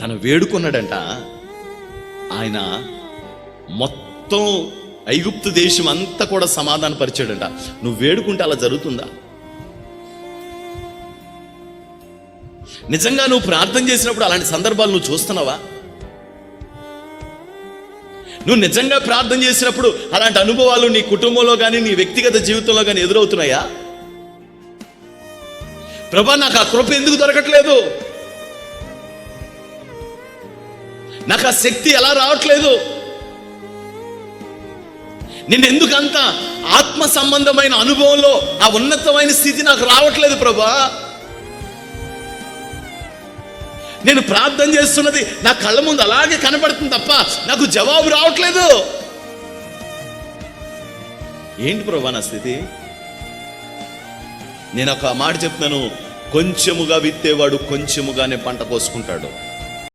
తను వేడుకున్నాడంట. ఆయన మొత్తం ఐగుప్తు దేశం అంతా కూడా సమాధాన పరిచాడంట. నువ్వు వేడుకుంటే అలా జరుగుతుందా? నిజంగా నువ్వు ప్రార్థన చేసినప్పుడు అలాంటి సందర్భాలు నువ్వు చూస్తున్నావా? నువ్వు నిజంగా ప్రార్థన చేసినప్పుడు అలాంటి అనుభవాలు నీ కుటుంబంలో కానీ నీ వ్యక్తిగత జీవితంలో కానీ ఎదురవుతున్నాయా? ప్రభా నాకు ఆ కృప ఎందుకు దొరకట్లేదు? నాకు ఆ శక్తి ఎలా రావట్లేదు? నేను ఎందుకంత ఆత్మ సంబంధమైన అనుభవంలో ఆ ఉన్నతమైన స్థితి నాకు రావట్లేదు ప్రభా. నేను ప్రార్థన చేస్తున్నది నా కళ్ళ ముందు అలాగే కనపడుతుంది తప్ప నాకు జవాబు రావట్లేదు. ఏంటి ప్రభా నా స్థితి? నేను ఒక మాట చెప్తున్నాను కొంచెముగా విత్తేవాడు కొంచెముగానే పంట కోసుకుంటాడు.